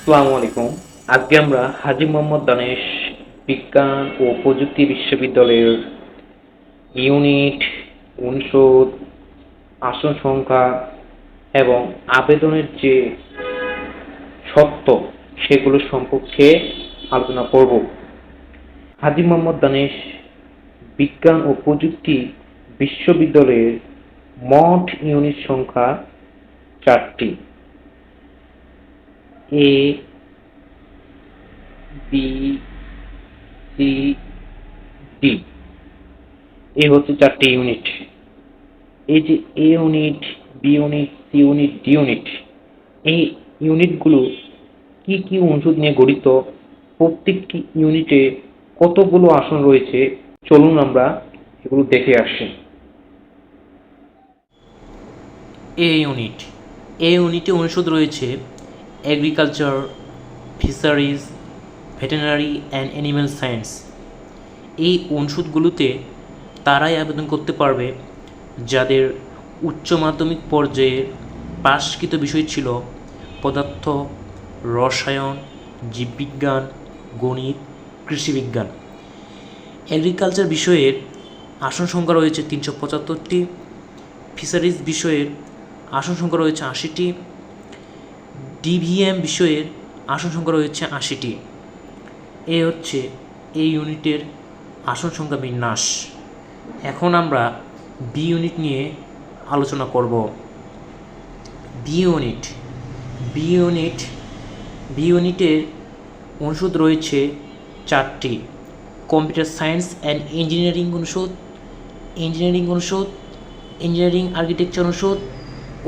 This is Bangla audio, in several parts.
আসসালামু আলাইকুম। আজকে আমরা হাজি মোহাম্মদ দানেশ বিজ্ঞান ও প্রযুক্তি বিশ্ববিদ্যালয়ের ইউনিট অনুষদ, আসন সংখ্যা এবং আবেদনের যে সত্য সেগুলো সম্পর্কে আলোচনা করব। হাজি মোহাম্মদ দানেশ বিজ্ঞান ও প্রযুক্তি বিশ্ববিদ্যালয়ের মঠ ইউনিট সংখ্যা চারটি। এ বি সি ডি এই হচ্ছে চারটি ইউনিট এই যে A unit B unit C unit D unit এই ইউনিটগুলো কি কি অনুষদ নিয়ে গঠিত? প্রত্যেকটি ইউনিটে কতগুলো আসন রয়েছে? চলুন আমরা এগুলো দেখে আসি। এ ইউনিট এ ইউনিটে অনুষদ রয়েছে agriculture fisheries veterinary and animal science এই অনুষদগুলোতে তারাই আবেদন করতে পারবে যাদের উচ্চ মাধ্যমিক পর্যায়ে পাশকৃত বিষয় ছিল পদার্থ, রসায়ন, জীববিজ্ঞান, গণিত, কৃষিবিজ্ঞান। এগ্রিকালচার বিষয়ের আসন সংখ্যা রয়েছে তিনশো পঁচাত্তরটি ফিশারিজ বিষয়ের আসন সংখ্যা রয়েছে আশিটি ডিভিএম বিষয়ের আসন সংখ্যা রয়েছে আশিটি। এ হচ্ছে এই ইউনিটের আসন সংখ্যা বিন্যাস। এখন আমরা বি ইউনিট নিয়ে আলোচনা করব। B unit B unit, B ইউনিটের অনুষদ রয়েছে চারটি। কম্পিউটার সায়েন্স অ্যান্ড ইঞ্জিনিয়ারিং অনুষদ ইঞ্জিনিয়ারিং অনুষদ, ইঞ্জিনিয়ারিং আর্কিটেকচার অনুষদ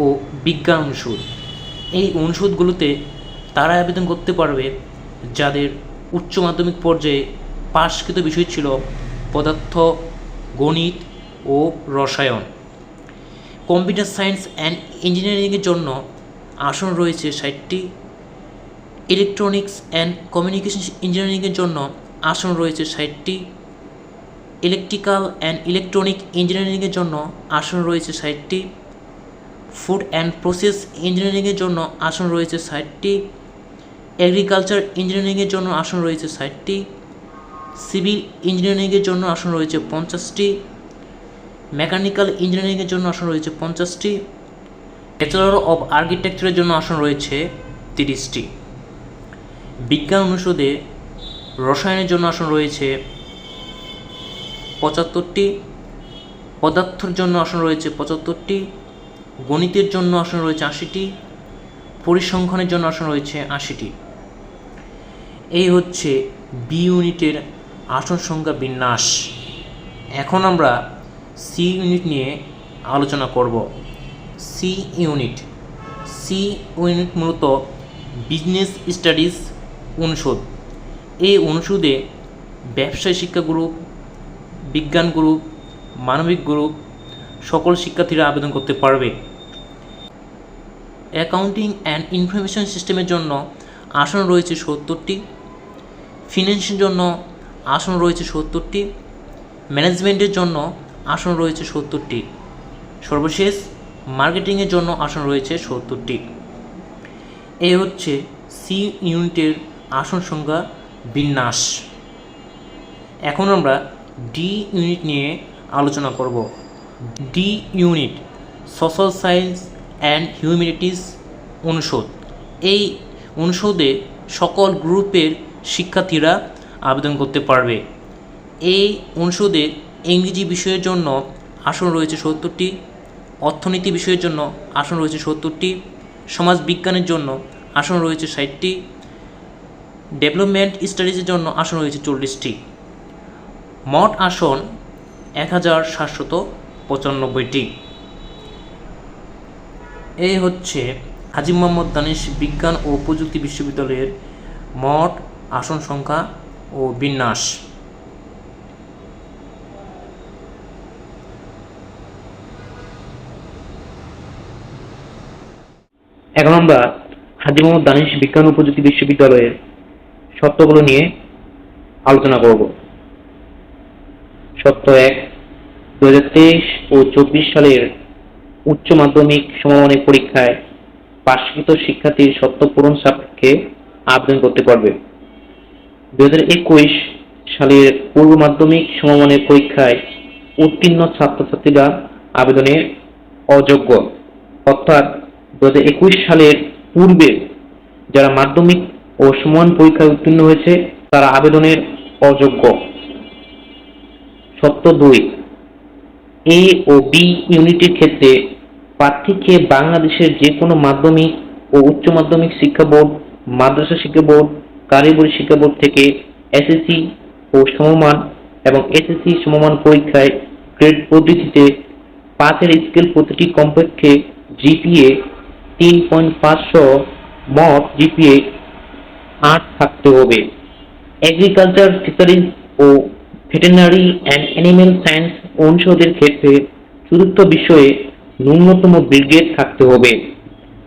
ও বিজ্ঞান অনুষদ। এই অনুষদগুলোতে তারা আবেদন করতে পারবে যাদের উচ্চ মাধ্যমিক পর্যায়ে পাশকৃত বিষয় ছিল পদার্থ, গণিত ও রসায়ন। কম্পিউটার সায়েন্স অ্যান্ড ইঞ্জিনিয়ারিংয়ের জন্য আসন রয়েছে ষাটটি। ইলেকট্রনিক্স অ্যান্ড কমিউনিকেশন ইঞ্জিনিয়ারিংয়ের জন্য আসন রয়েছে ষাটটি। ইলেকট্রিক্যাল অ্যান্ড ইলেকট্রনিক ইঞ্জিনিয়ারিংয়ের জন্য আসন রয়েছে ষাটটি। ফুড অ্যান্ড প্রসেস ইঞ্জিনিয়ারিংয়ের জন্য আসন রয়েছে ষাটটি, এগ্রিকালচার ইঞ্জিনিয়ারিংয়ের জন্য আসন রয়েছে ষাটটি, সিভিল ইঞ্জিনিয়ারিংয়ের জন্য আসন রয়েছে পঞ্চাশটি, মেকানিক্যাল ইঞ্জিনিয়ারিংয়ের জন্য আসন রয়েছে পঞ্চাশটি, ব্যাচেলর অব আর্কিটেকচারের জন্য আসন রয়েছে তিরিশটি। বিজ্ঞান অনুষদে রসায়নের জন্য আসন রয়েছে পঁচাত্তরটি, পদার্থর জন্য আসন রয়েছে পঁচাত্তরটি গণিতের জন্য আসন রয়েছে আশিটি, পরিসংখ্যানের জন্য আসন রয়েছে আশিটি। এই হচ্ছে বি ইউনিটের আসন সংখ্যা বিন্যাস। এখন আমরা সি ইউনিট নিয়ে আলোচনা করব। C unit. সি ইউনিট মূলত বিজনেস স্টাডিজ অনুষদ। এই অনুষদে ব্যবসায় শিক্ষা গ্রুপ, বিজ্ঞান গ্রুপ, মানবিক গ্রুপ সকল শিক্ষার্থীরা আবেদন করতে পারবে। অ্যাকাউন্টিং অ্যান্ড ইনফরমেশন সিস্টেমের জন্য আসন রয়েছে সত্তরটি। ফিন্যান্সের জন্য আসন রয়েছে সত্তরটি। ম্যানেজমেন্টের জন্য আসন রয়েছে সত্তরটি। সর্বশেষ মার্কেটিংয়ের জন্য আসন রয়েছে সত্তরটি। এই হচ্ছে সি ইউনিটের আসন সংখ্যা বিন্যাস। এখন আমরা ডি ইউনিট নিয়ে আলোচনা করব। D unit social science and humanities অনুষদ। এই অনুষদে সকল গ্রুপের শিক্ষার্থীরা আবেদন করতে পারবে। এই অনুষদে ইংরেজি বিষয়ের জন্য আসন রয়েছে সত্তরটি, অর্থনীতি বিষয়ের জন্য আসন রয়েছে সত্তরটি, সমাজ বিজ্ঞানের জন্য আসন রয়েছে ষাটটি, ডেভেলপমেন্ট স্টাডিজের জন্য আসন রয়েছে চল্লিশটি। মোট আসন এক হাজার সাতশত পঁচানব্বইটি। এই হচ্ছে হাজি মোহাম্মদ দানিশ বিজ্ঞান ও প্রযুক্তি বিশ্ববিদ্যালয়ের মোট আসন সংখ্যা ও বিন্যাস। এখন আমরা হাজি মোহাম্মদ দানিশ বিজ্ঞান ও প্রযুক্তি বিশ্ববিদ্যালয়ের সত্যগুলো নিয়ে আলোচনা করব। সত্য এক দু হাজার তেইশ ও চব্বিশ সালের উচ্চ মাধ্যমিক সমমানের পরীক্ষায় পাশকৃত শিক্ষার্থীর সত্য পূরণ সাপেক্ষে আবেদন করতে পারবে। দু হাজার একুশ সালের পূর্ব মাধ্যমিক সমমানের পরীক্ষায় উত্তীর্ণ ছাত্রছাত্রীরা আবেদনের অযোগ্য। অর্থাৎ দু হাজার একুশ সালের পূর্বে যারা মাধ্যমিক ও সমান পরীক্ষায় উত্তীর্ণ হয়েছে, তারা আবেদনের অযোগ্য। সত্য দুই এ ও বি ইউনিটের ক্ষেত্রে প্রার্থীকে বাংলাদেশের যে কোনো মাধ্যমিক ও উচ্চ মাধ্যমিক শিক্ষা বোর্ড, মাদ্রাসা শিক্ষা বোর্ড, কারিগরি শিক্ষা বোর্ড থেকে এসএসসি ও সমমান এবং এসএসসি সমমান পরীক্ষায় গ্রেড পদ্ধতিতে পাঁচের স্কেল প্রতিটি কমপক্ষে জিপিএ তিন পয়েন্ট পাঁচশো মত জিপিএ আট থাকতে হবে। এগ্রিকালচার ফিশারিজ ও ভেটেরিনারি অ্যান্ড অ্যানিম্যাল সায়েন্স অনুষদের ক্ষেত্রে চতুর্থ বিষয়ে ন্যূনতম ব্রিগেড থাকতে হবে।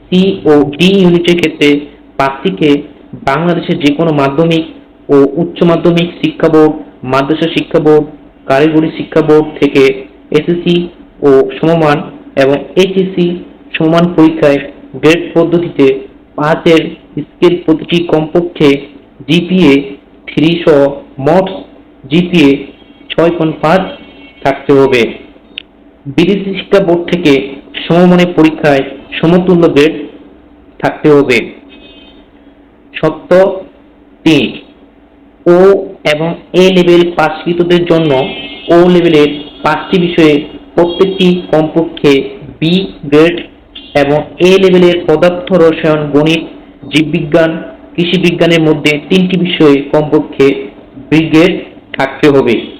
সি ও ডি ইউনিটের ক্ষেত্রে প্রার্থীকে বাংলাদেশের যে কোনো মাধ্যমিক ও উচ্চ মাধ্যমিক শিক্ষা বোর্ড, মাদ্রাসা শিক্ষা বোর্ড, কারিগরি শিক্ষা বোর্ড থেকে এসএসসি ও সমমান এবং এইচএসসি সমান পরীক্ষায় গ্রেড পদ্ধতিতে পাঁচের স্কেল প্রতিটি কমপক্ষে জিপিএ থ্রিশো মোট জিপিএ ছয় পয়েন্ট পাঁচ থাকতে হবে। বিদেশি শিক্ষা বোর্ড থেকে সমমানের পরীক্ষায় সমতুল্য গ্রেড থাকতে হবে। সত্য তিন। ও এবং এ লেভেল পাসকৃতদের জন্য ও লেভেলের পাঁচটি বিষয়ে প্রত্যেকটি কমপক্ষে বি গ্রেড এবং এ লেভেলের পদার্থ রসায়ন, গণিত, জীববিজ্ঞান কৃষি বিজ্ঞানের মধ্যে তিনটি বিষয়ে কমপক্ষে বি গ্রেড থাকতে হবে।